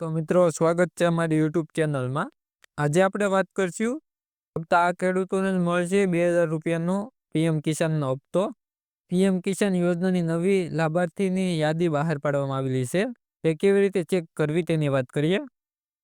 તો મિત્રો, સ્વાગત છે અમારી યુટ્યુબ ચેનલમાં. આજે આપણે વાત કરશું ફક્ત આ ખેડૂતોને જ મળશે બે હજાર રૂપિયાનો પીએમ કિસાનનો હપ્તો. પીએમ કિસાન યોજનાની નવી લાભાર્થીની યાદી બહાર પાડવામાં આવેલી છે. તે કેવી રીતે ચેક કરવી તેની વાત કરીએ.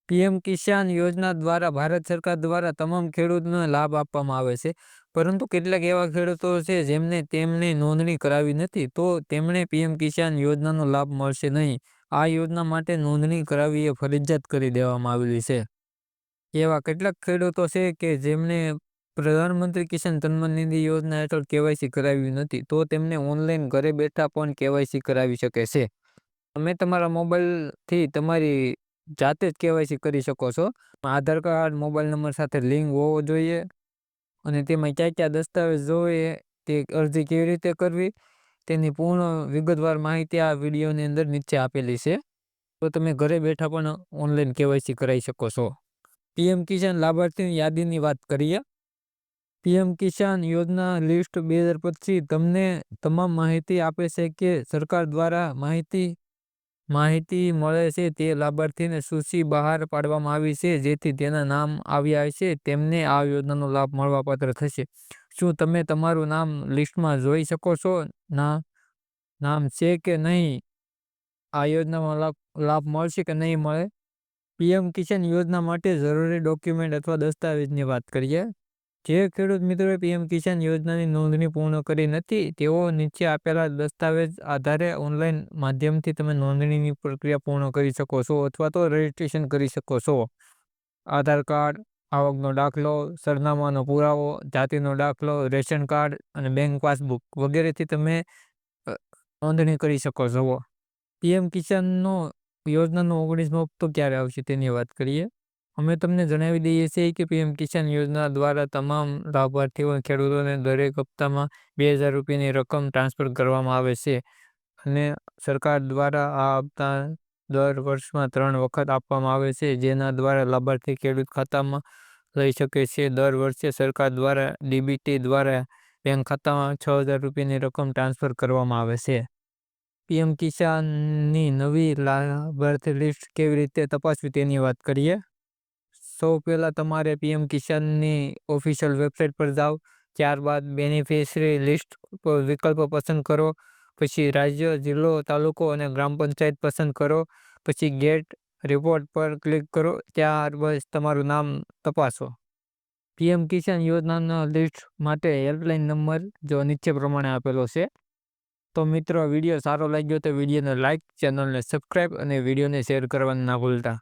પીએમ કિસાન યોજના દ્વારા ભારત સરકાર દ્વારા તમામ ખેડૂતોને લાભ આપવામાં આવે છે. પરંતુ કેટલાક એવા ખેડૂતો છે જેમને તેમની નોંધણી કરાવી નથી, તો તેમણે પીએમ કિસાન યોજનાનો લાભ મળશે નહીં. આ યોજના માટે નોંધણી કરાવવી એ ફરજિયાત કરી દેવામાં આવેલી છે. એવા કેટલાક ખેડૂતો છે કે જેમને પ્રધાનમંત્રી કિસાન સન્માન નિધિ યોજના હેઠળ કેવાયસી કરાવી નથી, તો તેમને ઓનલાઈન ઘરે બેઠા પણ કેવાયસી કરાવી શકે છે. તમે તમારા મોબાઈલથી તમારી જાતે જ કેવાયસી કરી શકો છો. આધાર કાર્ડ, મોબાઈલ નંબર સાથે લિંક હોવો જોઈએ અને તેમાં ક્યાં ક્યાં દસ્તાવેજ જોઈએ, તે અરજી કેવી રીતે કરવી તેની પૂર્ણ વિગતવાર માહિતી આ વિડીયોની અંદર નીચે આપેલી છે. તો તમે ઘરે બેઠા પણ ઓનલાઈન કેવાયસી કરાવી શકો છો. પીએમ કિસાન લાભાર્થીની યાદીની વાત કરીએ. પીએમ કિસાન યોજના લિસ્ટ બે હજાર પચીસ તમને તમામ માહિતી આપે છે કે સરકાર દ્વારા માહિતી માહિતી મળે છે તે લાભાર્થીને સૂચિ બહાર પાડવામાં આવી છે, જેથી તેના નામ આવ્યા છે તેમને આ યોજનાનો લાભ મળવાપાત્ર થશે. શું તમે તમારું નામ લિસ્ટમાં જોઈ શકો છો? ના. નામ છે કે નહીં? આ યોજનામાં લાભ લાભ મળશે કે નહીં મળે? પીએમ કિસાન યોજના માટે જરૂરી ડોક્યુમેન્ટ અથવા દસ્તાવેજની વાત કરીએ. જે ખેડૂત મિત્રોએ પીએમ કિસાન યોજનાની નોંધણી પૂર્ણ કરી નથી, તેઓ નીચે આપેલા દસ્તાવેજ આધારે ઓનલાઈન માધ્યમથી તમે નોંધણીની પ્રક્રિયા પૂર્ણ કરી શકો છો અથવા તો રજીસ્ટ્રેશન કરી શકો છો. આધાર કાર્ડ, આવકનો દાખલો, સરનામાનો પુરાવો, જાતિનો દાખલો, રેશન કાર્ડ અને બેંક પાસબુક વગેરેથી તમે નોંધણી કરી શકો છો. પીએમ કિસાનનો યોજનાનો ઓગણીસમો હપ્તો ક્યારે આવશે તેની વાત કરીએ? અમે તમને જણાવી દઈએ છીએ કે પીએમ કિસાન યોજના દ્વારા તમામ લાભાર્થીઓ ખેડૂતોને દરેક હપ્તામાં બે હજાર રૂપિયાની રકમ ટ્રાન્સફર કરવામાં આવે છે. અને સરકાર દ્વારા આ હપ્તા દર વર્ષમાં ત્રણ વખત આપવામાં આવે છે, જેના દ્વારા લાભાર્થી ખેડૂત ખાતામાં લઈ શકે છે. દર વર્ષે સરકાર દ્વારા ડીબીટી દ્વારા બેંક ખાતામાં છ હજાર રૂપિયાની રકમ ટ્રાન્સફર કરવામાં આવે છે. પીએમ કિસાનની નવી લાભાર્થી લિસ્ટ કેવી રીતે તપાસવી તેની વાત કરીએ? સૌ પહેલાં તમારે પીએમ કિસાનની ઓફિશિયલ વેબસાઇટ પર જાઓ, ત્યારબાદ બેનિફિશરી લિસ્ટ વિકલ્પ પસંદ કરો, પછી રાજ્ય, જિલ્લો, તાલુકો અને ગ્રામ પંચાયત પસંદ કરો, પછી ગેટ રિપોર્ટ પર ક્લિક કરો, ત્યારબાદ તમારું નામ તપાસો. પીએમ કિસાન યોજનાના લિસ્ટ માટે હેલ્પલાઇન નંબર જો નીચે પ્રમાણે આપેલો છે. તો મિત્રો, વીડિયો સારો લાગ્યો તો વિડીયોને લાઇક, ચેનલને સબસ્ક્રાઈબ અને વિડીયોને શેર કરવાનું ના ભૂલતા.